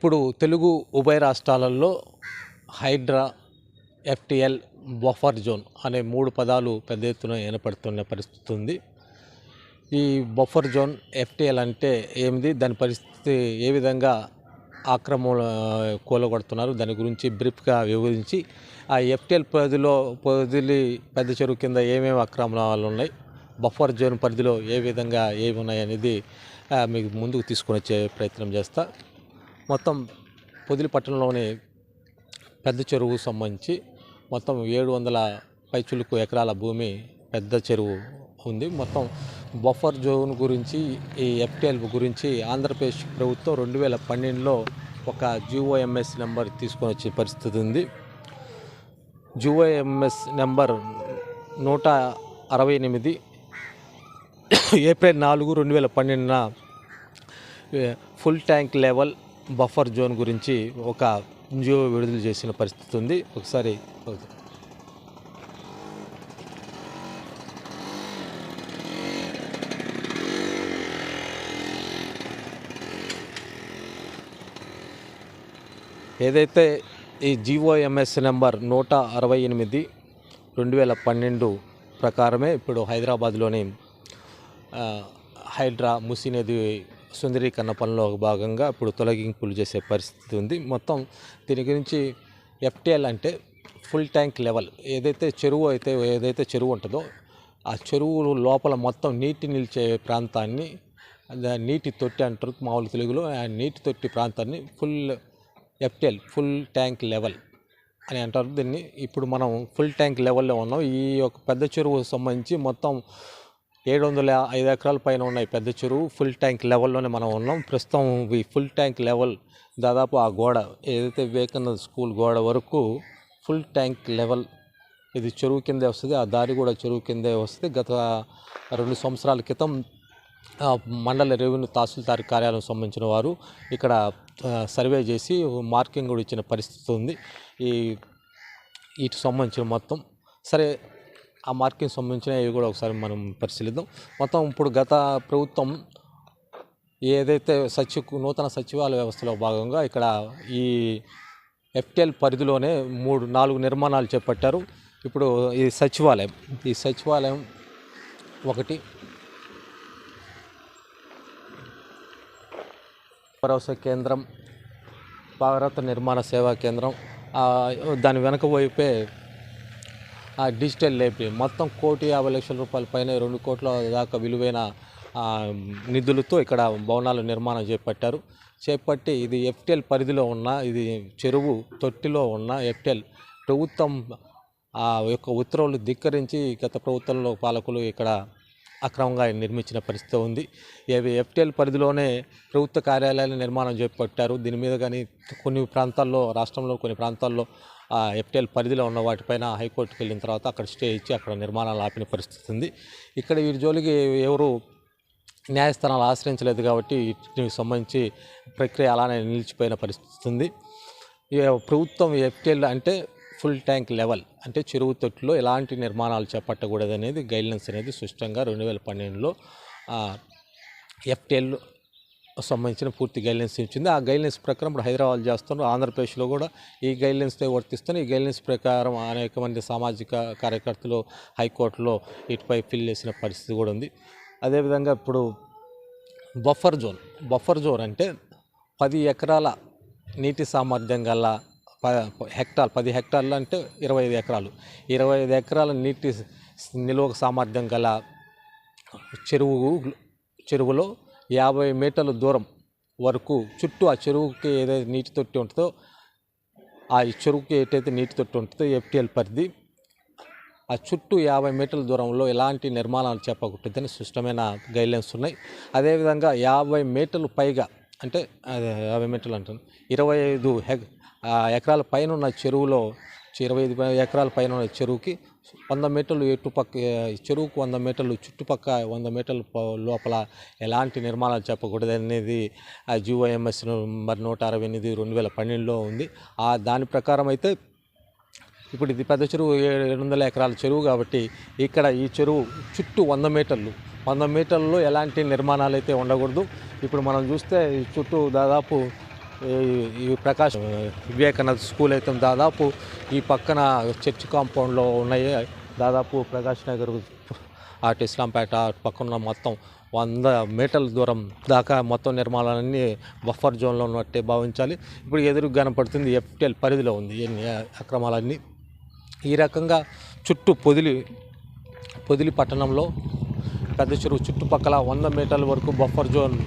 ఇప్పుడు తెలుగు ఉభయ రాష్ట్రాలలో హైడ్రా ఎఫ్టిఎల్ బఫర్ జోన్ అనే మూడు పదాలు పెద్ద ఎత్తున ఏర్పడుతున్న పరిస్థితి ఉంది. ఈ బఫర్ జోన్ ఎఫ్టిఎల్ అంటే ఏమిది? దాని పరిస్థితి ఏ విధంగా ఆక్రమణ కూలగొడుతున్నారు? దాని గురించి బ్రీఫ్గా వివరించి ఆ ఎఫ్టిఎల్ పరిధిలో పరిధి పెద్ద చెరువు కింద ఏమేమి ఆక్రమణలు ఉన్నాయి? బఫర్ జోన్ పరిధిలో ఏ విధంగా ఏమి ఉన్నాయి అనేది మీకు ముందుకు తీసుకొని వచ్చే ప్రయత్నం చేస్తా. మొత్తం పొదిలి పట్టణంలోని పెద్ద చెరువు సంబంధించి మొత్తం ఏడు వందల పైచులుకు ఎకరాల భూమి పెద్ద చెరువు ఉంది. మొత్తం బఫర్ జోన్ గురించి ఈ ఎఫ్టిఎల్ గురించి ఆంధ్రప్రదేశ్ ప్రభుత్వం రెండు వేల పన్నెండులో ఒక జిఓఎంఎస్ నెంబర్ తీసుకొని వచ్చే పరిస్థితి ఉంది. జిఓఎంఎస్ నెంబర్ నూట అరవై ఎనిమిది ఏప్రిల్ నాలుగు రెండు వేల పన్నెండున full tank level buffer zone గురించి ఒక జియో విడుదల చేసిన పరిస్థితి ఉంది. ఒకసారి ఏదైతే ఈ జీఓఎంఎస్ నెంబర్ నూట అరవై ఎనిమిది రెండు వేల పన్నెండు ప్రకారమే ఇప్పుడు హైదరాబాద్లోని హైడ్రా ముసినది సుందరీకరణ పనిలో భాగంగా ఇప్పుడు తొలగింపులు చేసే పరిస్థితి ఉంది. మొత్తం దీని గురించి ఎఫ్టిఎల్ అంటే ఫుల్ ట్యాంక్ లెవెల్. ఏదైతే చెరువు అయితే ఏదైతే చెరువు ఉంటుందో ఆ చెరువు లోపల మొత్తం నీటి నిలిచే ప్రాంతాన్ని నీటి తొట్టి అంటారు మామూలు తెలుగులో ఆ నీటి తొట్టి ప్రాంతాన్ని full FTL full tank level అని అంటారు. దీన్ని ఇప్పుడు మనం ఫుల్ ట్యాంక్ లెవెల్లో ఉన్నాం. ఈ యొక్క పెద్ద చెరువు సంబంధించి మొత్తం ఏడు వందల ఐదు ఎకరాల పైన ఉన్నాయి పెద్ద చెరువు. ఫుల్ ట్యాంక్ లెవెల్లోనే మనం ఉన్నాం. ప్రస్తుతం ఈ ఫుల్ ట్యాంక్ లెవెల్ దాదాపు ఆ గోడ ఏదైతే వివేకానంద స్కూల్ గోడ వరకు ఫుల్ ట్యాంక్ లెవెల్ ఇది చెరువు కిందే వస్తుంది. ఆ దారి కూడా చెరువు కిందే వస్తుంది. గత రెండు సంవత్సరాల క్రితం మండల రెవెన్యూ తహసీల్దార్ కార్యాలయం సంబంధించిన వారు ఇక్కడ సర్వే చేసి మార్కింగ్ కూడా ఇచ్చిన పరిస్థితి ఉంది. ఈ వీటి సంబంధించిన మొత్తం. సరే ఆ మార్కింగ్ సంబంధించినవి కూడా ఒకసారి మనం పరిశీలిద్దాం. మొత్తం ఇప్పుడు గత ప్రభుత్వం ఏదైతే సచివ నూతన సచివాలయ వ్యవస్థలో భాగంగా ఇక్కడ ఈ ఎఫ్టిఎల్ పరిధిలోనే మూడు నాలుగు నిర్మాణాలు చేపట్టారు. ఇప్పుడు ఈ సచివాలయం ఈ సచివాలయం ఒకటి. భరోసా కేంద్రం భారత నిర్మాణ సేవా కేంద్రం దాని వెనక వైపే ఆ డిజిటల్ లైబ్రరీ మొత్తం కోటి యాభై లక్షల రూపాయల పైన రెండు కోట్ల దాకా విలువైన నిధులతో ఇక్కడ భవనాలు నిర్మాణం చేపట్టారు. చేపట్టి ఇది ఎఫ్టిఎల్ పరిధిలో ఉన్న ఇది చెరువు తొట్టిలో ఉన్న ఎఫ్టిఎల్ ప్రభుత్వం ఆ యొక్క ఉత్తర్వులు ధిక్కరించి గత ప్రభుత్వంలో పాలకులు ఇక్కడ అక్రమంగా నిర్మించిన పరిస్థితి ఉంది. ఇవి ఎఫ్టీఎల్ పరిధిలోనే ప్రభుత్వ కార్యాలయాల నిర్మాణం చేపట్టారు. దీని మీద కానీ కొన్ని ప్రాంతాల్లో రాష్ట్రంలో కొన్ని ప్రాంతాల్లో ఎఫ్టీఎల్ ఎఫ్టిఎల్ పరిధిలో ఉన్న వాటిపైన హైకోర్టుకు వెళ్ళిన తర్వాత అక్కడ స్టే ఇచ్చి అక్కడ నిర్మాణాలు ఆపిన పరిస్థితి ఉంది. ఇక్కడ వీరి జోలికి ఎవరు న్యాయస్థానాలు ఆశ్రయించలేదు కాబట్టి వీటికి సంబంధించి ప్రక్రియ అలానే నిలిచిపోయిన పరిస్థితి ఉంది. ప్రభుత్వం ఎఫ్టిఎల్ అంటే ఫుల్ ట్యాంక్ లెవెల్ అంటే చెరువు తొట్టులో ఎలాంటి నిర్మాణాలు చేపట్టకూడదు అనేది గైడ్లైన్స్ అనేది స్పష్టంగా రెండు వేల పన్నెండులో ఎఫ్టీఎల్ సంబంధించిన పూర్తి గైడ్లైన్స్ ఇచ్చింది. ఆ గైడ్లైన్స్ ప్రకారం ఇప్పుడు హైదరాబాద్ చేస్తున్నారు. ఆంధ్రప్రదేశ్లో కూడా ఈ గైడ్లైన్స్తో వర్తిస్తున్నాయి ఈ గైడ్లైన్స్ ప్రకారం అనేక మంది సామాజిక కార్యకర్తలు హైకోర్టులో ఇటుపై ఫిల్ చేసిన పరిస్థితి కూడా ఉంది. అదేవిధంగా ఇప్పుడు బఫర్ జోన్ బఫర్ జోన్ అంటే పది ఎకరాల నీటి సామర్థ్యం గల హెక్టార్ పది హెక్టార్లు అంటే ఇరవై ఐదు ఎకరాలు. ఇరవై ఐదు ఎకరాల నీటి నిల్వ సామర్థ్యం గల చెరువు చెరువులో యాభై మీటర్ల దూరం వరకు చుట్టూ ఆ చెరువుకి ఏదైతే నీటి తొట్టి ఉంటుందో ఆ చెరువుకి ఏటైతే నీటి తొట్టి ఉంటుందో ఎఫ్టీఎల్ పరిధి ఆ చుట్టూ యాభై మీటర్ల దూరంలో ఎలాంటి నిర్మాణాలు చెప్పకూడదని స్పష్టమైన గైడ్లైన్స్ ఉన్నాయి. అదేవిధంగా యాభై మీటర్లు పైగా అంటే యాభై మీటర్లు అంటాను ఇరవై ఐదు హెక్ ఎకరాల పైన ఉన్న చెరువులో ఇరవై ఐదు ఎకరాల పైన ఉన్న చెరువుకి వంద మీటర్లు ఎటుపక్క చెరువుకు వంద మీటర్లు చుట్టుపక్క వంద మీటర్లు లోపల ఎలాంటి నిర్మాణాలు చెప్పకూడదు అనేది జిఓఎంఎస్ మరి నూట అరవై ఎనిమిది రెండు వేల పన్నెండులో ఉంది. ఆ దాని ప్రకారం అయితే ఇప్పుడు ఇది పెద్ద చెరువు ఏడు వందల ఎకరాల చెరువు కాబట్టి ఇక్కడ ఈ చెరువు చుట్టూ వంద మీటర్లు. వంద మీటర్లలో ఎలాంటి నిర్మాణాలు అయితే ఉండకూడదు. ఇప్పుడు మనం చూస్తే చుట్టూ దాదాపు ఈ- ఈ ప్రకాష్ వివేకానంద స్కూల్ అయితే దాదాపు ఈ పక్కన చర్చ్ కాంపౌండ్లో ఉన్నాయి. దాదాపు ప్రకాష్ నగర్ అటు ఇస్లాంపేట అటు పక్కన మొత్తం వంద మీటర్ల దూరం దాకా మొత్తం నిర్మాణాలన్నీ బఫర్ జోన్లో ఉన్నట్టే భావించాలి. ఇప్పుడు ఎదురు కనపడుతుంది ఎఫ్టిఎల్ పరిధిలో ఉంది అక్రమాలన్నీ. ఈ రకంగా చుట్టూ పొదిలి పొదిలి పట్టణంలో పెద్ద చెరువు చుట్టుపక్కల వంద మీటర్ల వరకు బఫర్ జోన్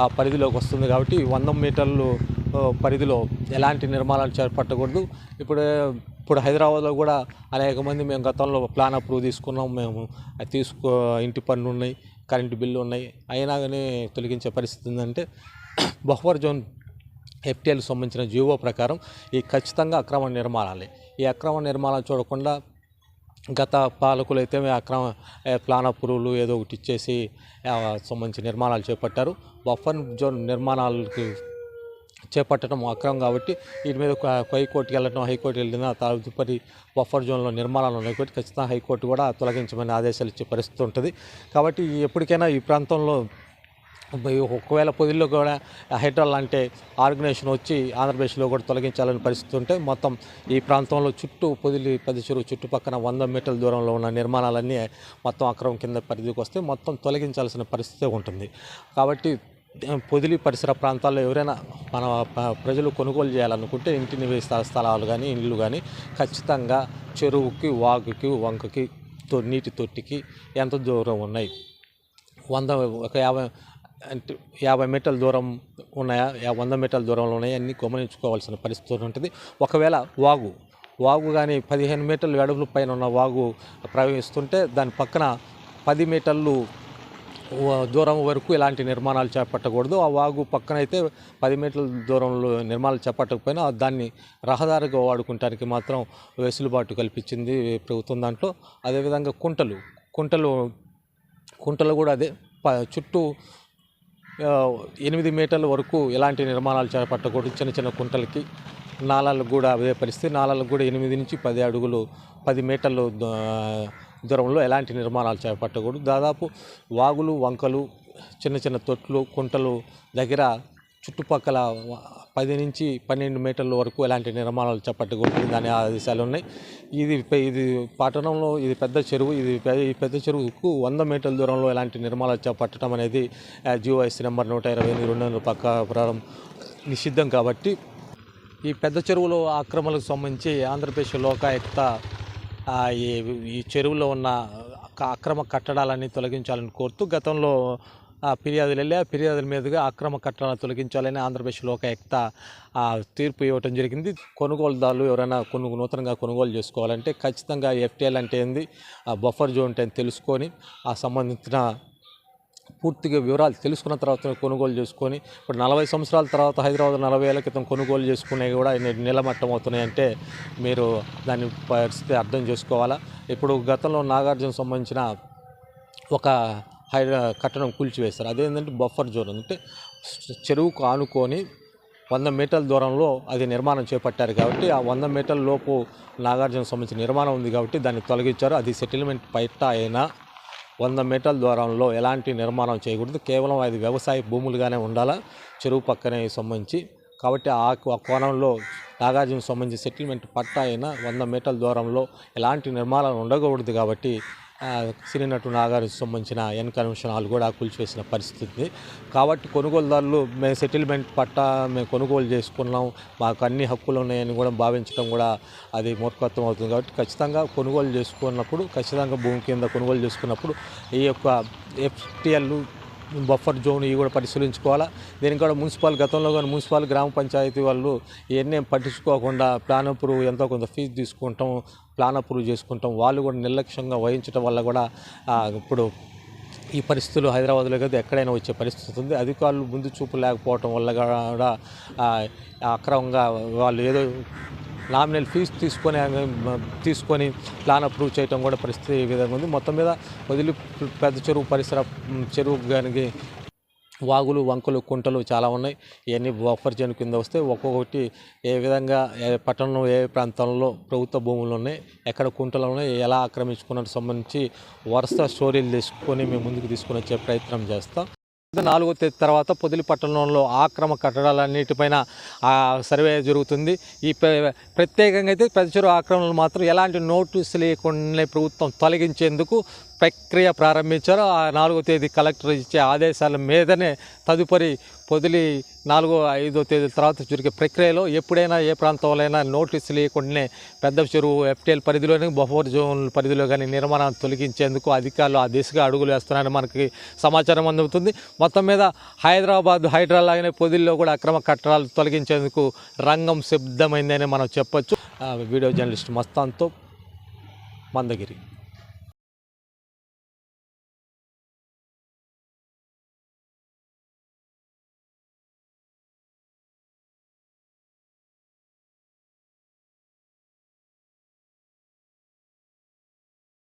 ఆ పరిధిలోకి వస్తుంది కాబట్టి వంద మీటర్లు పరిధిలో ఎలాంటి నిర్మాణాలు చేపట్టకూడదు. ఇప్పుడు ఇప్పుడు హైదరాబాద్లో కూడా అనేక మంది మేము గతంలో ప్లాన్ అప్రూవ్ తీసుకున్నాం. మేము అది తీసుకో ఇంటి పన్ను ఉన్నాయి కరెంటు బిల్లు ఉన్నాయి. అయినా కానీ తొలగించే పరిస్థితి ఉందంటే బఫర్ జోన్ ఎఫ్టీఎల్ సంబంధించిన జీవో ప్రకారం ఈ ఖచ్చితంగా అక్రమ నిర్మాణాలే. ఈ అక్రమ నిర్మాణాలు చూడకుండా గత పాలకులు అయితే అక్రమ ప్లాన్ అప్రూవ్లు ఏదో ఒకటి ఇచ్చేసి సంబంధించి నిర్మాణాలు చేపట్టారు. బఫర్ జోన్ నిర్మాణాలకి చేపట్టడం అక్రమం కాబట్టి వీటి మీద హైకోర్టుకి వెళ్ళడం హైకోర్టు వెళ్ళిన తదుపరి బఫర్ జోన్లో నిర్మాణాలు ఉన్నాయి కాబట్టి ఖచ్చితంగా హైకోర్టు కూడా తొలగించమని ఆదేశాలు ఇచ్చే పరిస్థితి ఉంటుంది. కాబట్టి ఎప్పటికైనా ఈ ప్రాంతంలో ఒకవేళ పొదిల్లో కూడా హైడ్రాల్ అంటే ఆర్గనైజేషన్ వచ్చి ఆంధ్రప్రదేశ్లో కూడా తొలగించాలని పరిస్థితి ఉంటే మొత్తం ఈ ప్రాంతంలో చుట్టూ పొదిలి పది చెరువు చుట్టుపక్కన వంద మీటర్ల దూరంలో ఉన్న నిర్మాణాలన్నీ మొత్తం అక్రమం కింద పరిధికి వస్తే మొత్తం తొలగించాల్సిన పరిస్థితి ఉంటుంది. కాబట్టి పొదిలి పరిసర ప్రాంతాల్లో ఎవరైనా మన ప్రజలు కొనుగోలు చేయాలనుకుంటే ఇంటి నివేశ స్థలాలు కానీ ఇండ్లు కానీ ఖచ్చితంగా చెరువుకి వాగుకి వంకకి తో నీటి తొట్టికి ఎంత దూరం ఉన్నాయి? వంద ఒక యాభై అంటే యాభై మీటర్ల దూరం ఉన్నాయా? యా- వంద మీటర్ల దూరంలో ఉన్నాయా? అన్నీ గమనించుకోవాల్సిన పరిస్థితి ఉంటుంది. ఒకవేళ వాగు వాగు కానీ పదిహేను మీటర్లు వెడపుల పైన ఉన్న వాగు ప్రవహిస్తుంటే దాని పక్కన పది మీటర్లు దూరం వరకు ఎలాంటి నిర్మాణాలు చేపట్టకూడదు. ఆ వాగు పక్కన అయితే పది మీటర్ల దూరంలో నిర్మాణాలు చేపట్టకపోయినా దాన్ని రహదారిగా వాడుకుంటానికి మాత్రం వెసులుబాటు కల్పించింది ప్రభుత్వం దాంట్లో. అదేవిధంగా కుంటలు కుంటలు కుంటలు కూడా అదే ప- చుట్టూ ఎనిమిది మీటర్ల వరకు ఎలాంటి నిర్మాణాలు చేపట్టకూడదు. చిన్న చిన్న కుంటలకి నాళాలకు కూడా అదే పరిస్థితి. నాళాలకు కూడా ఎనిమిది నుంచి పది అడుగులు పది మీటర్లు దూరంలో ఎలాంటి నిర్మాణాలు చేపట్టకూడదు. దాదాపు వాగులు వంకలు చిన్న చిన్న తొట్లు కుంటలు దగ్గర చుట్టుపక్కల పది నుంచి పన్నెండు మీటర్ల వరకు ఎలాంటి నిర్మాణాలు చేపట్టకూడదు. దాని ఆదేశాలు ఉన్నాయి. ఇది ఇది పట్టణంలో ఇది పెద్ద చెరువు. ఇది ఈ పెద్ద చెరువుకు వంద మీటర్ల దూరంలో ఎలాంటి నిర్మాణాలు చేపట్టడం అనేది జిఓఎస్ నెంబర్ నూట ఇరవై ఎనిమిది రెండు వందల పక్క ప్రకారం నిషిద్ధం కాబట్టి ఈ పెద్ద చెరువులో ఆక్రమణకు సంబంధించి ఆంధ్రప్రదేశ్ లోకాయుక్త ఈ ఈ చెరువులో ఉన్న అక్రమ కట్టడాలన్నీ తొలగించాలని కోరుతూ గతంలో ఆ, ఫిర్యాదులు వెళ్ళి ఆ ఫిర్యాదుల మీదుగా అక్రమ కట్టడాలను తొలగించాలని ఆంధ్రప్రదేశ్ ఒక ఆ, తీర్పు ఇవ్వటం జరిగింది. కొనుగోలుదారులు ఎవరైనా కొను నూతనంగా కొనుగోలు చేసుకోవాలంటే ఖచ్చితంగా ఎఫ్టీఎల్ అంటే ఏంది? ఆ బఫర్ జోన్ అంటే తెలుసుకొని ఆ సంబంధించిన పూర్తిగా వివరాలు తెలుసుకున్న తర్వాత కొనుగోలు చేసుకొని ఇప్పుడు నలభై సంవత్సరాల తర్వాత హైదరాబాద్ నలభై ఏళ్ళ క్రితం కొనుగోలు చేసుకునే కూడా ని- నిలమట్టం అవుతున్నాయంటే మీరు దాని పరిస్థితి అర్థం చేసుకోవాలా? ఇప్పుడు గతంలో నాగార్జున సంబంధించిన ఒక హై కట్టడం కూల్చివేస్తారు అదేంటంటే బఫర్ జోన్ అంటే చెరువుకు ఆనుకొని వంద మీటర్ల దూరంలో అది నిర్మాణం చేపట్టారు కాబట్టి ఆ వంద మీటర్ల లోపు నాగార్జున సంబంధించిన నిర్మాణం ఉంది కాబట్టి దాన్ని తొలగించారు. అది సెటిల్మెంట్ పైట అయినా వంద మీటర్ల దూరంలో ఎలాంటి నిర్మాణం చేయకూడదు. కేవలం అది వ్యవసాయ భూములుగానే ఉండాలా? చెరువు పక్కనే సంబంధించి. కాబట్టి ఆ ఆ కోణంలో నాగార్జున సంబంధించి సెటిల్మెంట్ పట్టా అయినా వంద మీటర్ల దూరంలో ఎలాంటి నిర్మాణాలు ఉండకూడదు కాబట్టి సినీ నటు నాగార్జున సంబంధించిన ఎన్ కమిషన్ హాల్ కూడా కూల్చివేసిన పరిస్థితి. కాబట్టి కొనుగోలుదారులు మేము సెటిల్మెంట్ పట్టా మేము కొనుగోలు చేసుకున్నాం మాకు అన్ని హక్కులు ఉన్నాయని కూడా భావించడం కూడా అది మూర్ఖత్వం అవుతుంది. కాబట్టి ఖచ్చితంగా కొనుగోలు చేసుకున్నప్పుడు ఖచ్చితంగా భూమి కింద కొనుగోలు చేసుకున్నప్పుడు ఈ యొక్క ఎఫ్టిఎల్ బఫర్ జోన్ ఇవి కూడా పరిశీలించుకోవాలా? దీనికి కూడా మున్సిపల్ గతంలో కానీ మున్సిపల్ గ్రామ పంచాయతీ వాళ్ళు ఇవన్నీ పట్టించుకోకుండా ప్లాన్ అప్రూవ్ ఎంతో కొంత ఫీజు తీసుకుంటాం ప్లాన్ అప్రూవ్ చేసుకుంటాం. వాళ్ళు కూడా నిర్లక్ష్యంగా వహించడం వల్ల కూడా ఇప్పుడు ఈ పరిస్థితులు హైదరాబాద్లో కదా ఎక్కడైనా వచ్చే పరిస్థితి ఉంది. అధికారులు ముందు చూపు లేకపోవటం వల్ల కూడా అక్రమంగా వాళ్ళు ఏదో నామినల్ ఫీజు తీసుకొని తీసుకొని ప్లాన్ అప్రూవ్ చేయటం కూడా పరిస్థితి ఈ విధంగా ఉంది. మొత్తం మీద వదిలి పెద్ద చెరువు పరిసర చెరువు కానీ వాగులు వంకలు కుంటలు చాలా ఉన్నాయి. ఇవన్నీ బఫర్ జోన్ కింద వస్తే ఒక్కొక్కటి ఏ విధంగా పట్టణంలో ఏ ప్రాంతంలో ప్రభుత్వ భూములు ఉన్నాయి ఎక్కడ కుంటలు ఉన్నాయి ఎలా ఆక్రమించుకున్నట్టు సంబంధించి వరుస స్టోరీలు తీసుకొని మేము ముందుకు తీసుకొని వచ్చే ప్రయత్నం చేస్తాం. నాలుగో తేదీ తర్వాత పొదిలి పట్టణంలో ఆక్రమ కట్టడాలన్నిటిపైన సర్వే జరుగుతుంది. ఈ ప్రత్యేకంగా అయితే ప్రతిచూరు ఆక్రమణలు మాత్రం ఎలాంటి నోటీసు లేకుండా ప్రభుత్వం తొలగించేందుకు ప్రక్రియ ప్రారంభించారు. ఆ నాలుగో తేదీ కలెక్టర్ ఇచ్చే ఆదేశాల మీదనే తదుపరి పొదిలి నాలుగో ఐదో తేదీ తర్వాత జరిగే ప్రక్రియలో ఎప్పుడైనా ఏ ప్రాంతంలో నోటీసు లేకుండానే పెద్ద చెరువు ఎఫ్టీఎల్ పరిధిలోని బఫోర్ జోన్ పరిధిలో కానీ నిర్మాణాన్ని తొలగించేందుకు అధికారులు ఆ దిశగా అడుగులు వేస్తున్నారని మనకి సమాచారం అందుతుంది. మొత్తం మీద హైదరాబాద్ హైడ్రా లాగానే పొదిల్లో కూడా అక్రమ కట్టడాలు తొలగించేందుకు రంగం సిద్ధమైందని మనం చెప్పొచ్చు. వీడియో జర్నలిస్ట్ మస్తాన్తో మందగిరి.